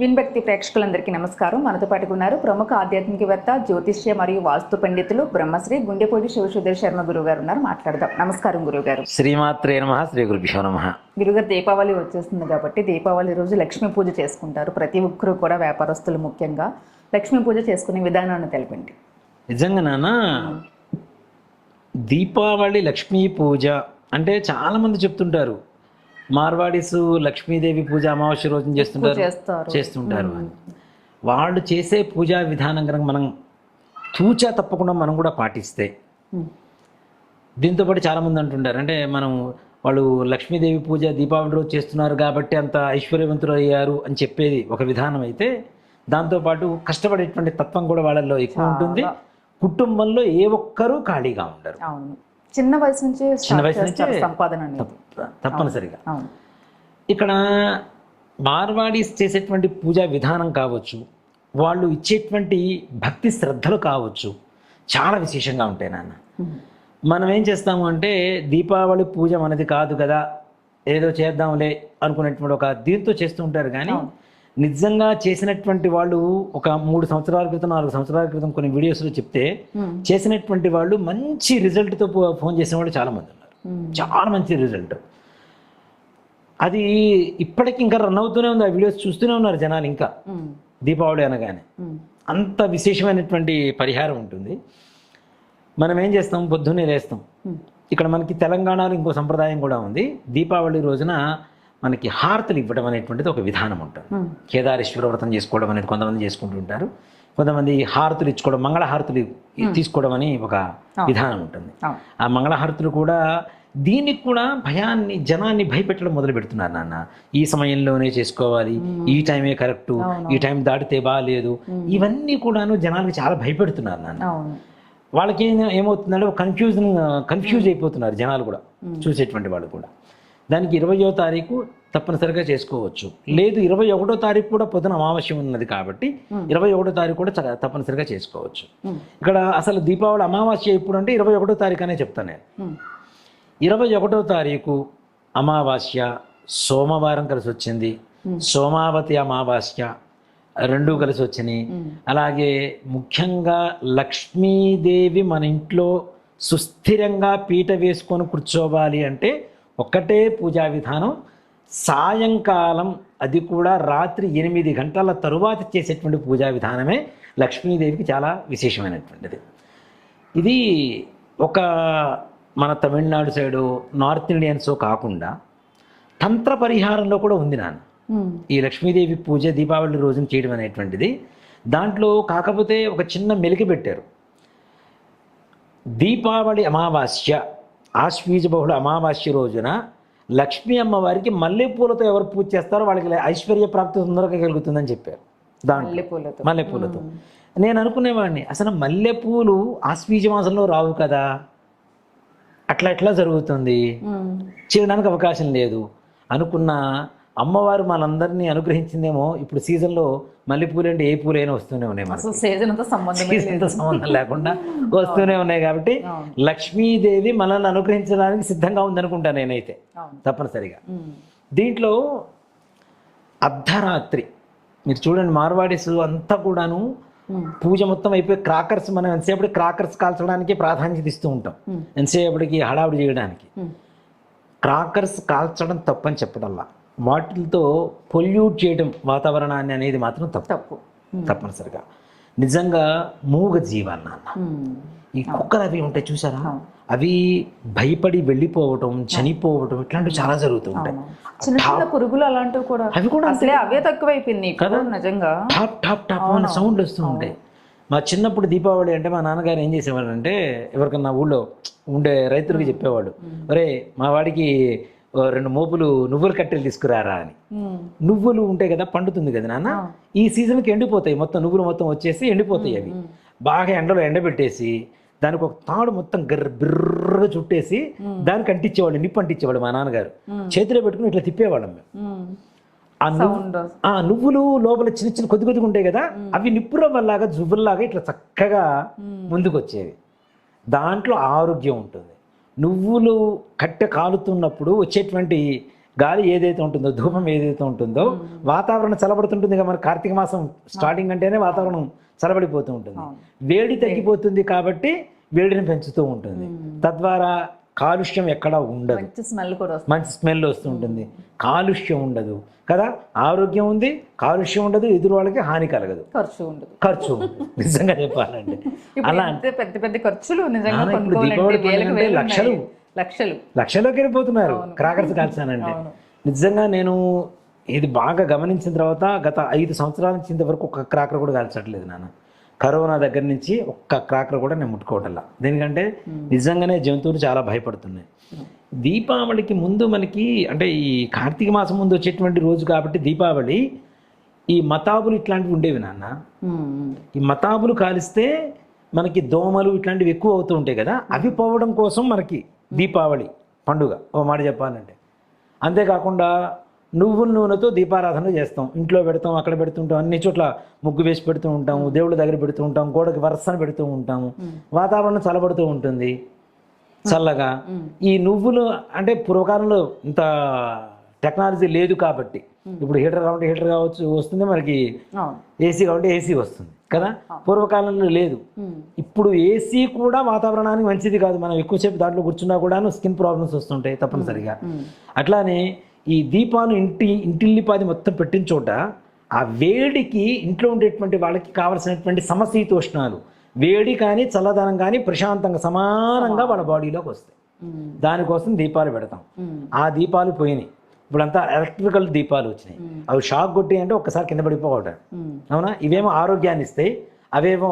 విన్భక్తి ప్రేక్షకులందరికీ నమస్కారం. మనతో పాటుగా ఉన్నారు ప్రముఖ ఆధ్యాత్మికవేత్త జ్యోతిష్య మరియు వాస్తు పండితులు బ్రహ్మశ్రీ గుండెపూడి శివసుధీర్ శర్మ గురువు గారు ఉన్నారు. మాట్లాడదాం. నమస్కారం గురుగారు శ్రీమాత్రే నమ శ్రీ గురుభ్యో నమ. గురుగారు దీపావళి వచ్చేస్తుంది కాబట్టి దీపావళి రోజు లక్ష్మీ పూజ చేసుకుంటారు. ప్రతి ఒక్కరు కూడా వ్యాపారస్తులు ముఖ్యంగా లక్ష్మీ పూజ చేసుకునే విధానాన్ని తెలపండి. నిజంగా నాన్న దీపావళి లక్ష్మీ పూజ అంటే చాలా మంది చెప్తుంటారు. మార్వాడీస్ లక్ష్మీదేవి పూజ అమావాస్య రోజున చేస్తుంటారు? చేస్తుంటారు వాళ్ళు. చేసే పూజా విధానం కనుక మనం తూచా తప్పకుండా మనం కూడా పాటిస్తే ఉమ్. దీంతో పాటు చాలా మంది అంటుంటారు. అంటే మనం వాళ్ళు లక్ష్మీదేవి పూజ దీపావళి రోజు చేస్తున్నారు కాబట్టి అంత ఐశ్వర్యవంతులు అయ్యారు అని చెప్పేది ఒక విధానం అయితే దాంతోపాటు కష్టపడేటువంటి తత్వం కూడా వాళ్ళల్లో ఎక్కువ ఉంటుంది. కుటుంబంలో ఏ ఒక్కరూ ఖాళీగా ఉండరు. అవును. చిన్న వయసు నుంచి చిన్న వయసు నుంచే సంపాదన తప్పనిసరిగా. ఇక్కడ మార్వాడీస్ చేసేటువంటి పూజా విధానం కావచ్చు వాళ్ళు ఇచ్చేటువంటి భక్తి శ్రద్ధలు కావచ్చు చాలా విశేషంగా ఉంటాయి నాన్న. మనం ఏం చేస్తాము అంటే దీపావళి పూజ మనది కాదు కదా ఏదో చేద్దాంలే అనుకునేటువంటి ఒక దీంతో చేస్తూ ఉంటారు కానీ నిజంగా చేసినటువంటి వాళ్ళు ఒక మూడు సంవత్సరాల క్రితం నాలుగు సంవత్సరాల క్రితం కొన్ని వీడియోస్లో చెప్తే ఉమ్. చేసినటువంటి వాళ్ళు మంచి రిజల్ట్తో ఫోన్ చేసిన వాళ్ళు చాలా మంది ఉన్నారు ఉమ్. చాలా మంచి రిజల్ట్ అది ఇప్పటికి ఇంకా రన్ అవుతూనే ఉంది ఆ వీడియోస్ చూస్తూనే ఉన్నారు జనాలు ఇంకా ఉమ్. దీపావళి అనగానే. అంత విశేషమైనటువంటి పరిహారం ఉంటుంది మనం ఏం చేస్తాం పొద్దున్నే లేస్తాం. ఇక్కడ మనకి తెలంగాణలో ఇంకో సంప్రదాయం కూడా ఉంది దీపావళి రోజున మనకి హారతులు ఇవ్వడం అనేటువంటిది ఒక విధానం ఉంటుంది. కేదారేశ్వర వ్రతం చేసుకోవడం అనేది కొంతమంది చేసుకుంటూ ఉంటారు. కొంతమంది హారతులు ఇచ్చుకోవడం మంగళ హారతులు తీసుకోవడం అని ఒక విధానం ఉంటుంది. ఆ మంగళహారతులు కూడా దీనికి కూడా భయాన్ని జనాన్ని భయపెట్టడం మొదలు పెడుతున్నారు నాన్న. ఈ సమయంలోనే చేసుకోవాలి. ఈ టైమే కరెక్ట్. ఈ టైం దాటితే బాగాలేదు ఇవన్నీ కూడాను జనాలకు చాలా భయపెడుతున్నారు నాన్న. వాళ్ళకి ఏమవుతుందంటే ఒక కన్ఫ్యూజన్ కన్ఫ్యూజ్ అయిపోతున్నారు జనాలు కూడా చూసేటువంటి వాళ్ళు కూడా. దానికి ఇరవయో తారీఖు తప్పనిసరిగా చేసుకోవచ్చు. లేదు ఇరవై ఒకటో తారీఖు కూడా పొద్దున అమావాస్య ఉన్నది కాబట్టి ఇరవై ఒకటో తారీఖు కూడా తప్పనిసరిగా చేసుకోవచ్చు. ఇక్కడ అసలు దీపావళి అమావాస్య ఎప్పుడు అంటే ఇరవై ఒకటో తారీఖు అనే చెప్తాను నేను. ఇరవై ఒకటో తారీఖు అమావాస్య సోమవారం కలిసి వచ్చింది. సోమావతి అమావాస్య రెండు కలిసి వచ్చినాయి. అలాగే ముఖ్యంగా లక్ష్మీదేవి మన ఇంట్లో సుస్థిరంగా పీట వేసుకొని కూర్చోవాలి అంటే ఒక్కటే పూజా విధానం. సాయంకాలం అది కూడా రాత్రి ఎనిమిది గంటల తరువాత చేసేటువంటి పూజా విధానమే లక్ష్మీదేవికి చాలా విశేషమైనటువంటిది. ఇది ఒక మన తమిళనాడు సైడు నార్త్ ఇండియన్స్ కాకుండా తంత్ర పరిహారంలో కూడా ఉంది నాన్న. ఈ లక్ష్మీదేవి పూజ దీపావళి రోజున చేయడం అనేటువంటిది. దాంట్లో కాకపోతే ఒక చిన్న మెలికి పెట్టారు. దీపావళి అమావాస్య ఆశ్వీజ బహుళ అమావాస్య రోజున లక్ష్మీ అమ్మవారికి మల్లెపూలతో ఎవరు పూజ చేస్తారో వాళ్ళకి ఐశ్వర్య ప్రాప్తి తొందరగా కలుగుతుందని చెప్పారు. దాంట్లో. మల్లెపూలతో. నేను అనుకునేవాడిని అసలు మల్లెపూలు ఆశ్వీజ మాసంలో రావు కదా. అట్లా ఎట్లా జరుగుతుంది. చేయడానికి అవకాశం లేదు. అనుకున్న అమ్మవారు మనందరినీ అనుగ్రహించిందేమో ఇప్పుడు సీజన్లో మల్లెపూలు అంటే ఏ పూలైనా వస్తూనే ఉన్నాయి మనకి. సంబంధం సీజన్తో సంబంధం లేకుండా వస్తూనే ఉన్నాయి కాబట్టి లక్ష్మీదేవి మనల్ని అనుగ్రహించడానికి సిద్ధంగా ఉందనుకుంటా నేనైతే. తప్పనిసరిగా. దీంట్లో అర్ధరాత్రి మీరు చూడండి మార్వాడీస్ అంతా కూడాను. పూజ మొత్తం అయిపోయి క్రాకర్స్ మనం ఎంతసేపటికి క్రాకర్స్ కాల్చడానికి ప్రాధాన్యత ఇస్తూ ఉంటాం. ఎంతసేపటికి హడావుడి చేయడానికి. క్రాకర్స్ కాల్చడం తప్పని చెప్పడంలా వాటితో పొల్యూట్ చేయడం వాతావరణాన్ని అనేది మాత్రం తప్పు. తప్పు. తప్పనిసరిగా. నిజంగా మూగ ఉమ్. ఈ కుక్కలు అవి ఉంటాయి చూసారా? అవి భయపడి వెళ్ళిపోవటం చనిపోవటం ఇట్లాంటివి చాలా జరుగుతూ ఉంటాయి. చిన్న చిన్న పురుగులు అలాంటివి కూడా అవి కూడా అసలే అవే తక్కువైపోయింది ఇప్పుడు నిజంగా. టాప్ టాప్ టాప్ అనే సౌండ్ వస్తూ ఉంటాయి. మా చిన్నప్పుడు దీపావళి అంటే మా నాన్నగారు ఏం చేసేవాడు అంటే ఎవరికన్నా ఊళ్ళో ఉండే రైతులకి చెప్పేవాడు ఒరే మా వాడికి రెండు మోపులు నువ్వుల కట్టెలు తీసుకురారా అని. నువ్వులు ఉంటాయి కదా పండుతుంది కదా నాన్న? ఈ సీజన్కి ఎండిపోతాయి మొత్తం నువ్వులు మొత్తం వచ్చేసి ఎండిపోతాయి అవి. బాగా ఎండలో ఎండబెట్టేసి దానికి ఒక తాడు మొత్తం గర్ర బిర్రగా చుట్టేసి దానికి అంటించేవాళ్ళు నిప్పు అంటించేవాడు మా నాన్నగారు. చేతిలో పెట్టుకుని ఇట్లా తిప్పేవాళ్ళం మేము. ఆ ఆ నువ్వులు లోపల చిన్న చిన్న కొద్ది కొద్దిగా ఉంటాయి కదా అవి నిప్పు రవ్వల్లాగా జువ్వల్లాగా ఇట్లా చక్కగా ముందుకు వచ్చేవి దాంట్లో ఆరోగ్యం ఉంటుంది. నువ్వులు కట్టె కాలుతున్నప్పుడు వచ్చేటువంటి గాలి ఏదైతే ఉంటుందో ధూపం ఏదైతే ఉంటుందో వాతావరణం చల్లబడుతుంటుంది కదా మన కార్తీక మాసం స్టార్టింగ్ అంటేనే వాతావరణం చల్లబడిపోతూ ఉంటుంది. వేడి తగ్గిపోతుంది కాబట్టి వేడిని పెంచుతూ ఉంటుంది. తద్వారా కాలుష్యం ఎక్కడా ఉండదు. మంచి స్మెల్ కూడా మంచి స్మెల్ వస్తుంటుంది. కాలుష్యం ఉండదు. కదా? ఆరోగ్యం ఉంది కాలుష్యం ఉండదు ఎదురు వాళ్ళకి హాని కలగదు. ఖర్చు ఉండదు. ఖర్చు నిజంగా చెప్పాలంటే. ఇప్పుడు అలా ఇంత పెద్ద పెద్ద ఖర్చులు నిజంగా అంటే లక్షలు. లక్షలు. లక్షల్లోకి వెళ్ళిపోతున్నారు. క్రాకర్స్ కాల్చానంటే అవును. నిజంగా నేను ఇది బాగా గమనించిన తర్వాత గత ఐదు సంవత్సరాల నుంచి ఇంతవరకు ఒక్క క్రాకర్ కూడా కాల్చట్లేదు నాన్న. కరోనా దగ్గర నుంచి ఒక్క క్రాకర్ కూడా నేను ముట్టుకోవటంలా. దేనికంటే నిజంగానే జంతువులు చాలా భయపడుతున్నాయి. దీపావళికి ముందు మనకి అంటే ఈ కార్తీక మాసం ముందు వచ్చేటువంటి రోజు కాబట్టి దీపావళి ఈ మతాబులు ఇట్లాంటివి ఉండేవి నాన్న. ఈ మతాబులు కాలిస్తే మనకి దోమలు ఇట్లాంటివి ఎక్కువ అవుతూ ఉంటాయి కదా అవి పోవడం కోసం మనకి దీపావళి పండుగ. ఓ మాట చెప్పాలంటే. అంతేకాకుండా నువ్వుల నూనెతో దీపారాధన చేస్తాం. ఇంట్లో పెడతాం అక్కడ పెడుతుంటాం అన్ని చోట్ల ముగ్గు వేసి పెడుతూ ఉంటాము దేవుళ్ళ దగ్గర పెడుతూ ఉంటాం గోడకి వరసన పెడుతూ ఉంటాము వాతావరణం చల్లబడుతూ ఉంటుంది. చల్లగా. ఈ నువ్వులు అంటే పూర్వకాలంలో ఇంత టెక్నాలజీ లేదు కాబట్టి. ఇప్పుడు హీటర్ కావాలంటే హీటర్ కావచ్చు వస్తుంది మనకి ఏసీ కావాలంటే ఏసీ వస్తుంది కదా? పూర్వకాలంలో లేదు. ఇప్పుడు ఏసీ కూడా వాతావరణానికి మంచిది కాదు. మనం ఎక్కువసేపు దాంట్లో కూర్చున్నా కూడా స్కిన్ ప్రాబ్లమ్స్ వస్తుంటాయి తప్పనిసరిగా. అట్లానే ఈ దీపాలు ఇంటి ఇంటిల్లిపాది మొత్తం పెట్టిన చోట ఆ వేడికి ఇంట్లో ఉండేటువంటి వాళ్ళకి కావలసినటువంటి సమశీతోష్ణాలు వేడి కానీ చల్లదనం కానీ ప్రశాంతంగా సమానంగా వాళ్ళ బాడీలోకి వస్తాయి. దానికోసం దీపాలు పెడతాం. ఆ దీపాలు పోయినాయి. ఇప్పుడంతా ఎలక్ట్రికల్ దీపాలు వచ్చినాయి. అవి షాక్ కొట్టి అంటే ఒక్కసారి కింద పడిపోవడం. అవునా? ఇవేమో ఆరోగ్యాన్ని ఇస్తాయి. అవేమో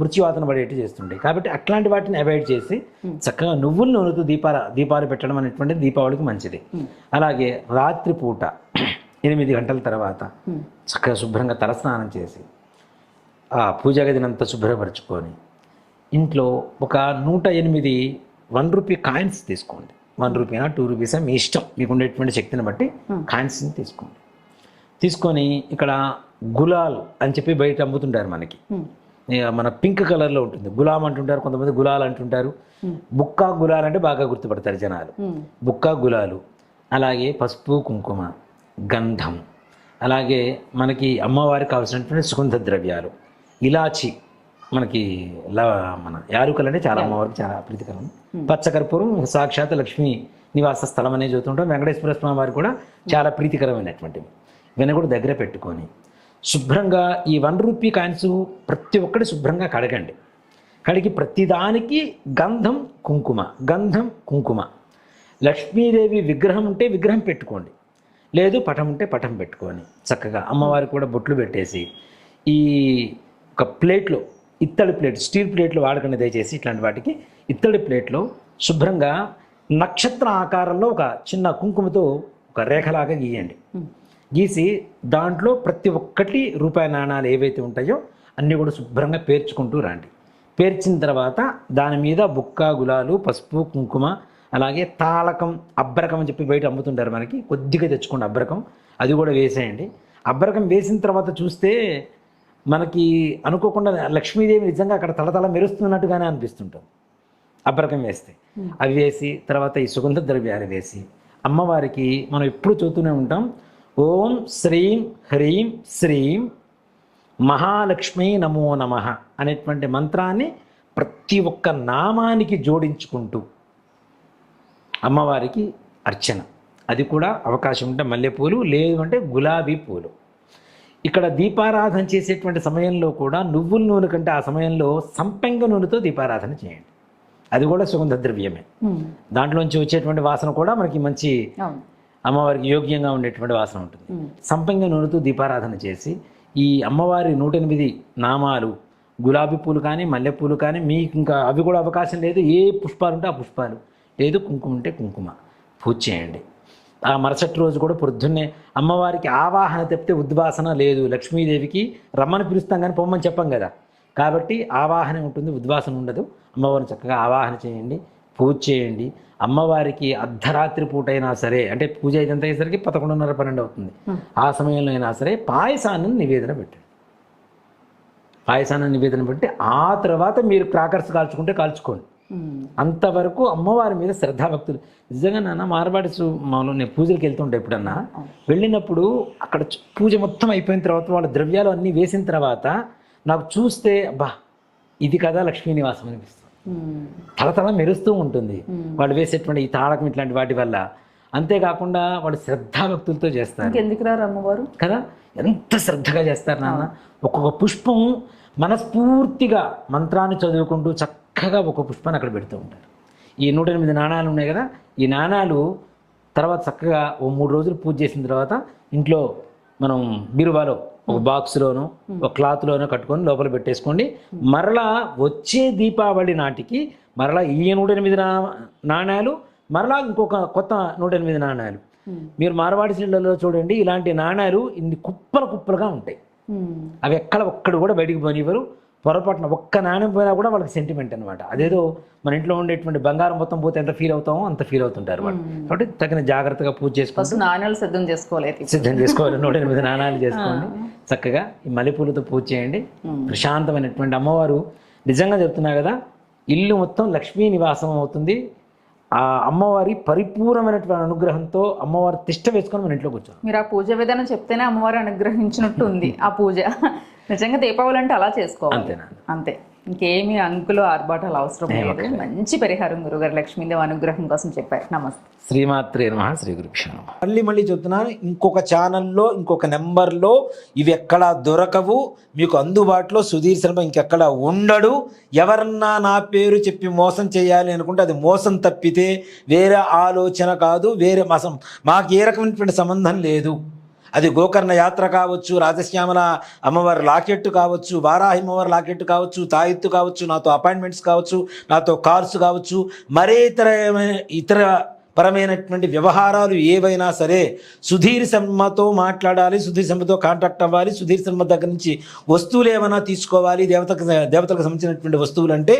మృత్యువాతన పడేట్టు చేస్తుంటాయి. కాబట్టి అట్లాంటి వాటిని అవాయిడ్ చేసి చక్కగా నువ్వుల నూనెతో దీపాల దీపాలు పెట్టడం అనేటువంటిది దీపావళికి మంచిది. అలాగే రాత్రిపూట ఎనిమిది గంటల తర్వాత. చక్కగా శుభ్రంగా తలస్నానం చేసి ఆ పూజా గదినంతా శుభ్రపరచుకొని ఇంట్లో ఒక నూట ఎనిమిది వన్ రూపీ కాయిన్స్ తీసుకోండి. వన్ రూపీనా టూ రూపీసా? మీ ఇష్టం. మీకు ఉండేటువంటి శక్తిని బట్టి కాయిన్స్ని తీసుకోండి. తీసుకొని ఇక్కడ గులాల్ అని చెప్పి బయట అమ్ముతుంటారు మనకి. మన పింక్ కలర్లో ఉంటుంది. గులాం అంటుంటారు కొంతమంది గులాల్ అంటుంటారు. బుక్కా గులాల్ అంటే బాగా గుర్తుపడతారు జనాలు. బుక్కా గులాలు అలాగే పసుపు కుంకుమ గంధం అలాగే మనకి అమ్మవారికి కావాల్సినటువంటి సుగంధ ద్రవ్యాలు. ఇలాచి మనకి ల మన యాలుకలు అంటే చాలా అమ్మవారికి చాలా ప్రీతికరం. పచ్చకర్పూరం సాక్షాత్ లక్ష్మీ నివాస స్థలం అనేది చూస్తుంటాం వెంకటేశ్వర స్వామి వారికి కూడా చాలా ప్రీతికరమైనటువంటివి. ఇవన్నీ కూడా దగ్గర పెట్టుకొని శుభ్రంగా ఈ వన్ రూపీ కాయిన్స్ ప్రతి ఒక్కటి శుభ్రంగా కడగండి. కడిగి ప్రతిదానికి గంధం కుంకుమ గంధం కుంకుమ. లక్ష్మీదేవి విగ్రహం ఉంటే విగ్రహం పెట్టుకోండి. లేదు పటం ఉంటే పటం పెట్టుకొని. చక్కగా అమ్మవారికి కూడా బొట్లు పెట్టేసి ఈ ఒక ప్లేట్లో ఇత్తడి ప్లేట్ స్టీల్ ప్లేట్లు వాడకండి దయచేసి ఇట్లాంటి వాటికి. ఇత్తడి ప్లేట్లో శుభ్రంగా నక్షత్ర ఆకారంలో ఒక చిన్న కుంకుమతో ఒక రేఖలాగా గీయండి. గీసి దాంట్లో ప్రతి ఒక్కటి రూపాయి నాణాలు ఏవైతే ఉంటాయో అన్నీ కూడా శుభ్రంగా పేర్చుకుంటూ రండి. పేర్చిన తర్వాత దాని మీద బుక్క గులాలు పసుపు కుంకుమ అలాగే తాళకం అబ్బరకం అని చెప్పి బయట అమ్ముతుంటారు మనకి. కొద్దిగా తెచ్చుకోండి అబ్బరకం. అది కూడా వేసేయండి. అబ్బరకం వేసిన తర్వాత చూస్తే మనకి అనుకోకుండా లక్ష్మీదేవి నిజంగా అక్కడ తలతల మెరుస్తున్నట్టుగానే అనిపిస్తుంటుంది. అబ్బరకం వేస్తే. అవి వేసి తర్వాత ఈ సుగంధ ద్రవ్యాలు వేసి అమ్మవారికి మనం ఎప్పుడు చూస్తూనే ఉంటాం. ఓం శ్రీం హ్రీం శ్రీం మహాలక్ష్మి నమో నమ అనేటువంటి మంత్రాన్ని ప్రతి ఒక్క నామానికి జోడించుకుంటూ అమ్మవారికి అర్చన. అది కూడా అవకాశం ఉంటే మల్లెపూలు లేదు అంటే గులాబీ పూలు. ఇక్కడ దీపారాధన చేసేటువంటి సమయంలో కూడా నువ్వుల నూనె కంటే ఆ సమయంలో సంపెంగ నూనెతో దీపారాధన చేయండి. అది కూడా సుగంధ ద్రవ్యమే. దాంట్లోంచి వచ్చేటువంటి వాసన కూడా మనకి మంచి అమ్మవారికి యోగ్యంగా ఉండేటువంటి వాసన ఉంటుంది. సంపెంగ నూనెతో దీపారాధన చేసి ఈ అమ్మవారి నూట ఎనిమిది నామాలు గులాబీ పూలు కానీ మల్లెపూలు కానీ మీకు ఇంకా అవి కూడా అవకాశం లేదు. ఏ పుష్పాలు ఉంటే ఆ పుష్పాలు. లేదు కుంకుమ ఉంటే కుంకుమ. పూజ చేయండి. ఆ మరుసటి రోజు కూడా పొద్దున్నే అమ్మవారికి ఆవాహన తప్పితే ఉద్వాసన లేదు. లక్ష్మీదేవికి రమ్మని పిలుస్తాం కానీ పొమ్మని చెప్పం కదా. కాబట్టి ఆవాహన ఉంటుంది ఉద్వాసన ఉండదు. అమ్మవారిని చక్కగా ఆవాహన చేయండి పూజ చేయండి. అమ్మవారికి అర్ధరాత్రి పూట అయినా సరే అంటే పూజ ఇదంతా అయ్యేసరికి పదకొండున్నర పన్నెండు అవుతుంది. ఆ సమయంలో అయినా సరే పాయసాన్ని నివేదన పెట్టండి. పాయసాన్ని నివేదన పెట్టి ఆ తర్వాత మీరు క్రాకర్స్ కాల్చుకుంటే కాల్చుకోండి. అంతవరకు అమ్మవారి మీద శ్రద్ధాభక్తులు. నిజంగా నాన్న మార్వాడి మామూలు నేను పూజలకు వెళ్తుంటే ఎప్పుడన్నా. వెళ్ళినప్పుడు అక్కడ పూజ మొత్తం అయిపోయిన తర్వాత వాళ్ళ ద్రవ్యాలు అన్నీ వేసిన తర్వాత నాకు చూస్తే అబ్బా ఇది కదా లక్ష్మీ నివాసం అనిపిస్తుంది. తలతల మెరుస్తూ ఉంటుంది. వాళ్ళు వేసేటువంటి ఈ తాళకం ఇట్లాంటి వాటి వల్ల. అంతేకాకుండా వాళ్ళు శ్రద్ధాభక్తులతో చేస్తారు. ఇంకెందుకు రారు అమ్మవారు కదా? ఎంత శ్రద్ధగా చేస్తారు నాన్న. ఒక్కొక్క పుష్పం మనస్ఫూర్తిగా మంత్రాన్ని చదువుకుంటూ చక్కగా ఒక పుష్పాన్ని అక్కడ పెడుతూ ఉంటారు. ఈ నూట ఎనిమిది నాణాలు ఉన్నాయి కదా? ఈ నాణాలు తర్వాత చక్కగా ఓ మూడు రోజులు పూజ చేసిన తర్వాత ఇంట్లో మనం బీరువాలో ఒక బాక్స్లోనో ఒక క్లాత్లోనో కట్టుకొని లోపల పెట్టేసుకోండి. మరలా వచ్చే దీపావళి నాటికి మరలా ఈ నూట ఎనిమిది నా నాణాలు మరలా ఇంకొక కొత్త నూట ఎనిమిది నాణాలు. ఉమ్, మీరు మార్వాడి శిల్లలో చూడండి ఇలాంటి నాణాలు ఇన్ని కుప్పలు కుప్పలుగా ఉంటాయి. అవి ఎక్కడ ఒక్కడు కూడా బయటికి పోనివ్వరు. పొరపాటున ఒక్క నాణ్యం పోయినా కూడా వాళ్ళకి సెంటిమెంట్ అనమాట అదేదో మన ఇంట్లో ఉండేటువంటి బంగారం మొత్తం పోతే ఎంత ఫీల్ అవుతామో అంత ఫీల్ అవుతుంటారు వాళ్ళు. కాబట్టి తగిన జాగ్రత్తగా పూజ ఫస్ట్ నాణ్యాలు సిద్ధం చేసుకోవాలి. సిద్ధం చేసుకోవాలి. నూట ఎనిమిది నాణాలు చేసుకోండి. చక్కగా ఈ మల్లెపూలతో పూజ చేయండి. ప్రశాంతమైనటువంటి అమ్మవారు నిజంగా చెప్తున్నా కదా ఇల్లు మొత్తం లక్ష్మీ నివాసం అవుతుంది. ఆ అమ్మవారి పరిపూర్ణమైనటువంటి అనుగ్రహంతో అమ్మవారి తిష్ట వేసుకొని మన ఇంట్లో కూర్చోం మీరు ఆ పూజ విధానం చెప్తేనే అమ్మవారు అనుగ్రహించినట్టు ఉంది ఆ పూజ. నిజంగా దీపావళి అంటే అలా చేసుకోవాలి. అంతేనా? అంతే. ఇంకేమీ అంకులు ఆర్భాటాలు అవసరం లేదు. మంచి పరిహారం గురుగారు లక్ష్మీదేవి అనుగ్రహం కోసం చెప్పారు. నమస్తే. శ్రీమాత్రే నమ శ్రీ నమః. మళ్ళీ మళ్ళీ చెప్తున్నాను ఇంకొక ఛానల్లో ఇంకొక నెంబర్లో ఇవి ఎక్కడా దొరకవు. మీకు అందుబాటులో సుధీర్ శర్మ ఇంకెక్కడ ఉండడు. ఎవరన్నా నా పేరు చెప్పి మోసం చేయాలి అనుకుంటే అది మోసం తప్పితే వేరే ఆలోచన కాదు వేరే మాసం మాకు ఏ రకమైనటువంటి సంబంధం లేదు. అది గోకర్ణ యాత్ర కావచ్చు రాజశ్యామల అమ్మవారి లాకెట్ కావచ్చు వారాహి అమ్మవారి లాకెట్ కావచ్చు తాయిత్తు కావచ్చు నాతో అపాయింట్మెంట్స్ కావచ్చు నాతో కార్స్ కావచ్చు మరే ఇతర ఇతర పరమైనటువంటి వ్యవహారాలు ఏవైనా సరే సుధీర్ శర్మతో మాట్లాడాలి సుధీర్ శర్మతో కాంటాక్ట్ అవ్వాలి సుధీర్ శర్మ దగ్గర నుంచి వస్తువులు ఏమైనా తీసుకోవాలి దేవతకు దేవతలకు సంబంధించినటువంటి వస్తువులు అంటే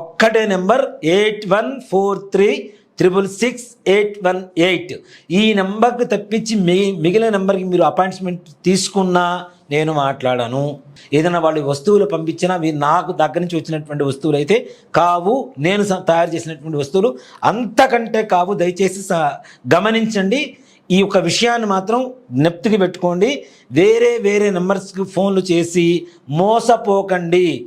ఒక్కటే number eight one four three triple six eight one eight ఈ నెంబర్కి తప్పించి మి మిగిలిన నెంబర్కి మీరు అపాయింట్మెంట్ తీసుకున్నా నేను మాట్లాడను. ఏదైనా వాళ్ళు వస్తువులు పంపించినా మీరు నాకు దగ్గర నుంచి వచ్చినటువంటి వస్తువులు అయితే కావు నేను స- తయారు చేసినటువంటి వస్తువులు అంతకంటే కావు. దయచేసి స- గమనించండి. ఈ యొక్క విషయాన్ని మాత్రం జ్ఞప్తికి పెట్టుకోండి. వేరే వేరే నెంబర్స్కి ఫోన్లు చేసి మోసపోకండి.